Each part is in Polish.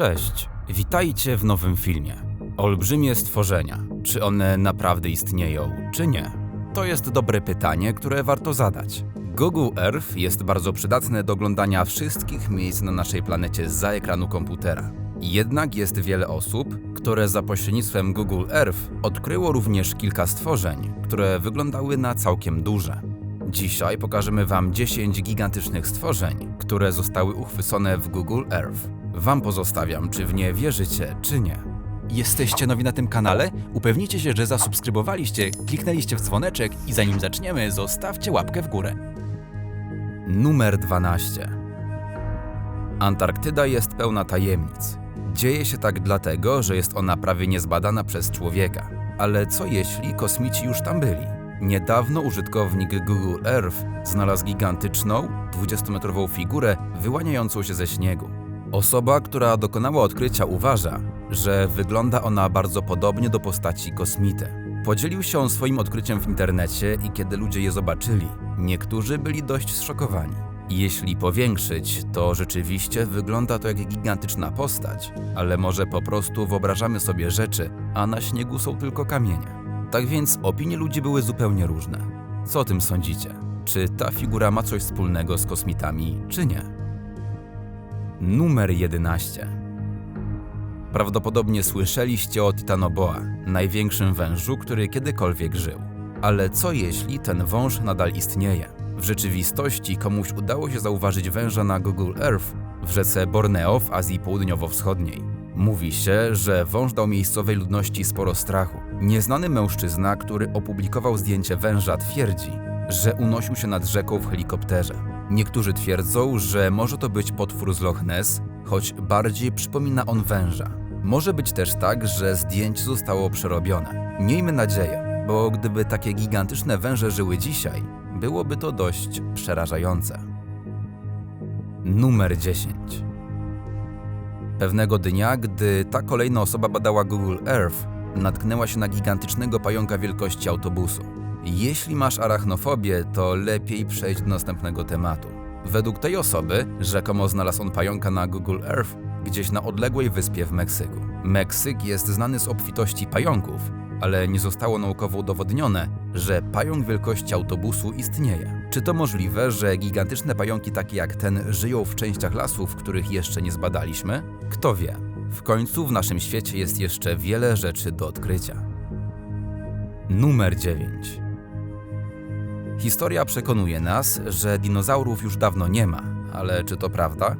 Cześć, witajcie w nowym filmie. Olbrzymie stworzenia. Czy one naprawdę istnieją, czy nie? To jest dobre pytanie, które warto zadać. Google Earth jest bardzo przydatne do oglądania wszystkich miejsc na naszej planecie za ekranu komputera. Jednak jest wiele osób, które za pośrednictwem Google Earth odkryło również kilka stworzeń, które wyglądały na całkiem duże. Dzisiaj pokażemy Wam 10 gigantycznych stworzeń, które zostały uchwycone w Google Earth. Wam pozostawiam, czy w nie wierzycie, czy nie. Jesteście nowi na tym kanale? Upewnijcie się, że zasubskrybowaliście, kliknęliście w dzwoneczek i zanim zaczniemy, zostawcie łapkę w górę. Numer 12. Antarktyda jest pełna tajemnic. Dzieje się tak dlatego, że jest ona prawie niezbadana przez człowieka. Ale co jeśli kosmici już tam byli? Niedawno użytkownik Google Earth znalazł gigantyczną, 20-metrową figurę wyłaniającą się ze śniegu. Osoba, która dokonała odkrycia, uważa, że wygląda ona bardzo podobnie do postaci kosmity. Podzielił się on swoim odkryciem w internecie i kiedy ludzie je zobaczyli, niektórzy byli dość zszokowani. Jeśli powiększyć, to rzeczywiście wygląda to jak gigantyczna postać, ale może po prostu wyobrażamy sobie rzeczy, a na śniegu są tylko kamienie. Tak więc opinie ludzi były zupełnie różne. Co o tym sądzicie? Czy ta figura ma coś wspólnego z kosmitami, czy nie? Numer 11. Prawdopodobnie słyszeliście o Titanoboa, największym wężu, który kiedykolwiek żył. Ale co jeśli ten wąż nadal istnieje? W rzeczywistości komuś udało się zauważyć węża na Google Earth w rzece Borneo w Azji Południowo-Wschodniej. Mówi się, że wąż dał miejscowej ludności sporo strachu. Nieznany mężczyzna, który opublikował zdjęcie węża, twierdzi, że unosił się nad rzeką w helikopterze. Niektórzy twierdzą, że może to być potwór z Loch Ness, choć bardziej przypomina on węża. Może być też tak, że zdjęcie zostało przerobione. Miejmy nadzieję, bo gdyby takie gigantyczne węże żyły dzisiaj, byłoby to dość przerażające. Numer 10. Pewnego dnia, gdy ta kolejna osoba badała Google Earth, natknęła się na gigantycznego pająka wielkości autobusu. Jeśli masz arachnofobię, to lepiej przejść do następnego tematu. Według tej osoby, rzekomo znalazł on pająka na Google Earth gdzieś na odległej wyspie w Meksyku. Meksyk jest znany z obfitości pająków, ale nie zostało naukowo udowodnione, że pająk wielkości autobusu istnieje. Czy to możliwe, że gigantyczne pająki takie jak ten żyją w częściach lasów, których jeszcze nie zbadaliśmy? Kto wie? W końcu w naszym świecie jest jeszcze wiele rzeczy do odkrycia. Numer 9. Historia przekonuje nas, że dinozaurów już dawno nie ma, ale czy to prawda?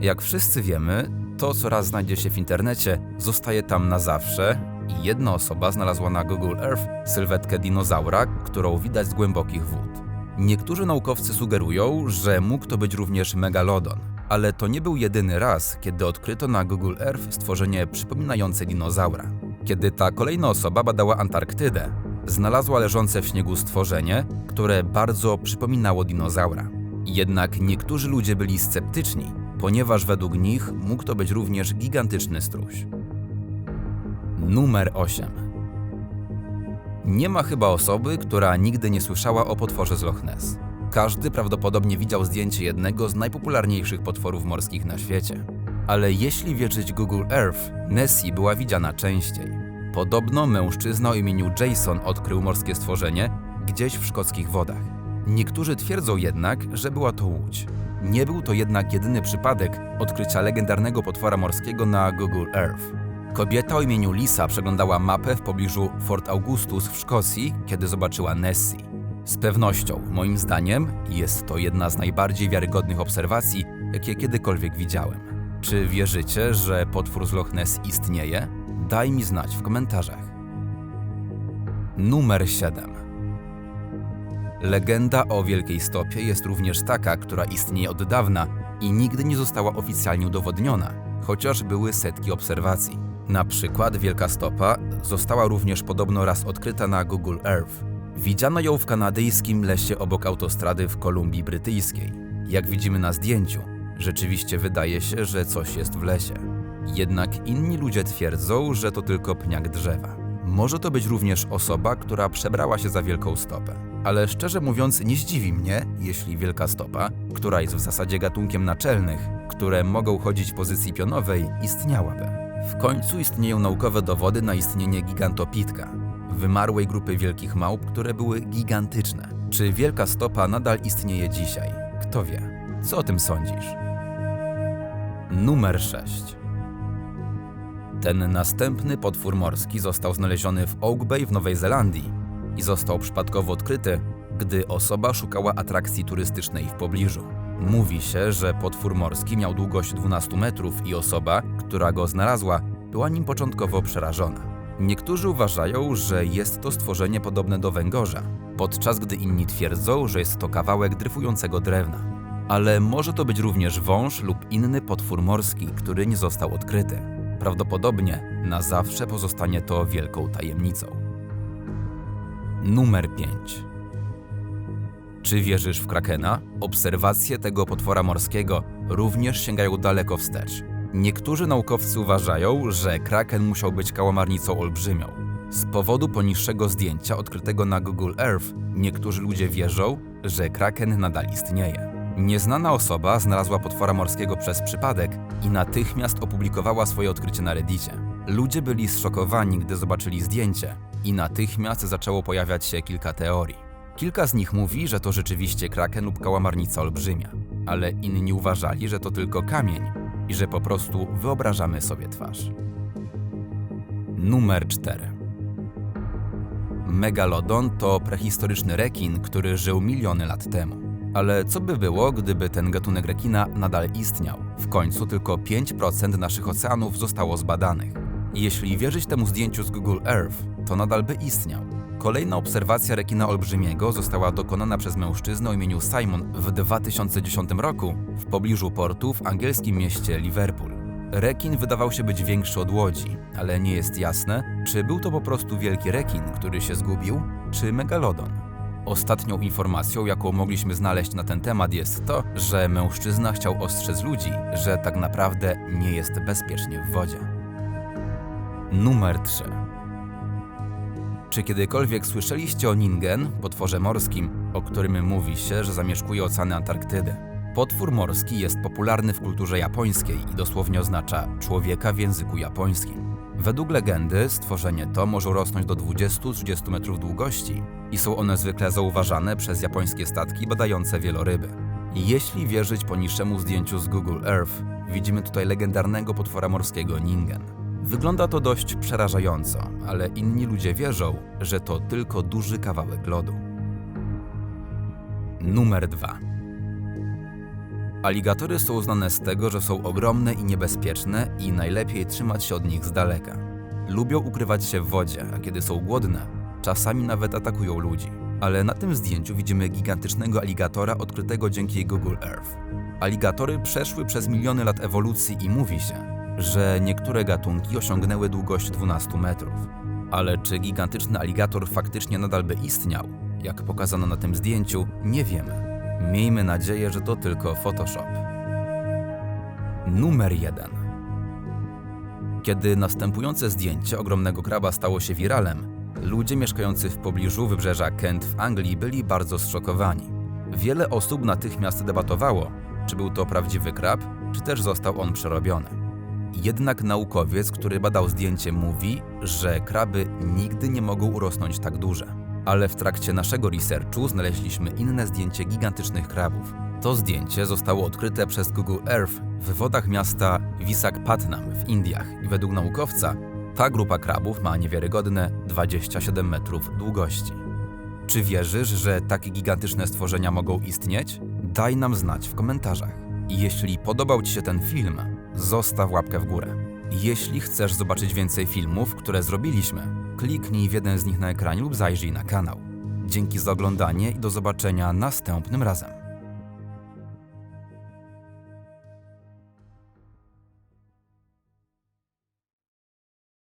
Jak wszyscy wiemy, to co raz znajdzie się w internecie, zostaje tam na zawsze i jedna osoba znalazła na Google Earth sylwetkę dinozaura, którą widać z głębokich wód. Niektórzy naukowcy sugerują, że mógł to być również megalodon, ale to nie był jedyny raz, kiedy odkryto na Google Earth stworzenie przypominające dinozaura. Kiedy ta kolejna osoba badała Antarktydę, znalazła leżące w śniegu stworzenie, które bardzo przypominało dinozaura. Jednak niektórzy ludzie byli sceptyczni, ponieważ według nich mógł to być również gigantyczny struś. Numer 8. Nie ma chyba osoby, która nigdy nie słyszała o potworze z Loch Ness. Każdy prawdopodobnie widział zdjęcie jednego z najpopularniejszych potworów morskich na świecie. Ale jeśli wierzyć Google Earth, Nessie była widziana częściej. Podobno mężczyzna o imieniu Jason odkrył morskie stworzenie gdzieś w szkockich wodach. Niektórzy twierdzą jednak, że była to łódź. Nie był to jednak jedyny przypadek odkrycia legendarnego potwora morskiego na Google Earth. Kobieta o imieniu Lisa przeglądała mapę w pobliżu Fort Augustus w Szkocji, kiedy zobaczyła Nessie. Z pewnością, moim zdaniem, jest to jedna z najbardziej wiarygodnych obserwacji, jakie kiedykolwiek widziałem. Czy wierzycie, że potwór z Loch Ness istnieje? Daj mi znać w komentarzach. Numer 7. Legenda o Wielkiej Stopie jest również taka, która istnieje od dawna i nigdy nie została oficjalnie udowodniona, chociaż były setki obserwacji. Na przykład Wielka Stopa została również podobno raz odkryta na Google Earth. Widziano ją w kanadyjskim lesie obok autostrady w Kolumbii Brytyjskiej. Jak widzimy na zdjęciu, rzeczywiście wydaje się, że coś jest w lesie. Jednak inni ludzie twierdzą, że to tylko pniak drzewa. Może to być również osoba, która przebrała się za wielką stopę. Ale szczerze mówiąc, nie zdziwi mnie, jeśli wielka stopa, która jest w zasadzie gatunkiem naczelnych, które mogą chodzić w pozycji pionowej, istniałaby. W końcu istnieją naukowe dowody na istnienie gigantopitka, wymarłej grupy wielkich małp, które były gigantyczne. Czy wielka stopa nadal istnieje dzisiaj? Kto wie? Co o tym sądzisz? Numer 6. Ten następny potwór morski został znaleziony w Oak Bay w Nowej Zelandii i został przypadkowo odkryty, gdy osoba szukała atrakcji turystycznej w pobliżu. Mówi się, że potwór morski miał długość 12 metrów i osoba, która go znalazła, była nim początkowo przerażona. Niektórzy uważają, że jest to stworzenie podobne do węgorza, podczas gdy inni twierdzą, że jest to kawałek dryfującego drewna. Ale może to być również wąż lub inny potwór morski, który nie został odkryty. Prawdopodobnie na zawsze pozostanie to wielką tajemnicą. Numer 5. Czy wierzysz w krakena? Obserwacje tego potwora morskiego również sięgają daleko wstecz. Niektórzy naukowcy uważają, że kraken musiał być kałamarnicą olbrzymią. Z powodu poniższego zdjęcia odkrytego na Google Earth, niektórzy ludzie wierzą, że kraken nadal istnieje. Nieznana osoba znalazła potwora morskiego przez przypadek i natychmiast opublikowała swoje odkrycie na Reddicie. Ludzie byli zszokowani, gdy zobaczyli zdjęcie i natychmiast zaczęło pojawiać się kilka teorii. Kilka z nich mówi, że to rzeczywiście kraken lub kałamarnica olbrzymia, ale inni uważali, że to tylko kamień i że po prostu wyobrażamy sobie twarz. Numer 4. Megalodon to prehistoryczny rekin, który żył miliony lat temu. Ale co by było, gdyby ten gatunek rekina nadal istniał? W końcu tylko 5% naszych oceanów zostało zbadanych. Jeśli wierzyć temu zdjęciu z Google Earth, to nadal by istniał. Kolejna obserwacja rekina olbrzymiego została dokonana przez mężczyznę o imieniu Simon w 2010 roku w pobliżu portu w angielskim mieście Liverpool. Rekin wydawał się być większy od łodzi, ale nie jest jasne, czy był to po prostu wielki rekin, który się zgubił, czy megalodon. Ostatnią informacją, jaką mogliśmy znaleźć na ten temat, jest to, że mężczyzna chciał ostrzec ludzi, że tak naprawdę nie jest bezpiecznie w wodzie. Numer 3. Czy kiedykolwiek słyszeliście o Ningen, potworze morskim, o którym mówi się, że zamieszkuje oceany Antarktydy? Potwór morski jest popularny w kulturze japońskiej i dosłownie oznacza człowieka w języku japońskim. Według legendy stworzenie to może rosnąć do 20-30 metrów długości i są one zwykle zauważane przez japońskie statki badające wieloryby. Jeśli wierzyć poniższemu zdjęciu z Google Earth, widzimy tutaj legendarnego potwora morskiego Ningen. Wygląda to dość przerażająco, ale inni ludzie wierzą, że to tylko duży kawałek lodu. Numer 2. Aligatory są znane z tego, że są ogromne i niebezpieczne i najlepiej trzymać się od nich z daleka. Lubią ukrywać się w wodzie, a kiedy są głodne, czasami nawet atakują ludzi. Ale na tym zdjęciu widzimy gigantycznego aligatora odkrytego dzięki Google Earth. Aligatory przeszły przez miliony lat ewolucji i mówi się, że niektóre gatunki osiągnęły długość 12 metrów. Ale czy gigantyczny aligator faktycznie nadal by istniał, jak pokazano na tym zdjęciu, nie wiemy. Miejmy nadzieję, że to tylko Photoshop. Numer 1. Kiedy następujące zdjęcie ogromnego kraba stało się wiralem, ludzie mieszkający w pobliżu wybrzeża Kent w Anglii byli bardzo zszokowani. Wiele osób natychmiast debatowało, czy był to prawdziwy krab, czy też został on przerobiony. Jednak naukowiec, który badał zdjęcie, mówi, że kraby nigdy nie mogą urosnąć tak duże. Ale w trakcie naszego researchu znaleźliśmy inne zdjęcie gigantycznych krabów. To zdjęcie zostało odkryte przez Google Earth w wodach miasta Visakhapatnam w Indiach i według naukowca ta grupa krabów ma niewiarygodne 27 metrów długości. Czy wierzysz, że takie gigantyczne stworzenia mogą istnieć? Daj nam znać w komentarzach. Jeśli podobał Ci się ten film, zostaw łapkę w górę. Jeśli chcesz zobaczyć więcej filmów, które zrobiliśmy, kliknij w jeden z nich na ekranie lub zajrzyj na kanał. Dzięki za oglądanie i do zobaczenia następnym razem.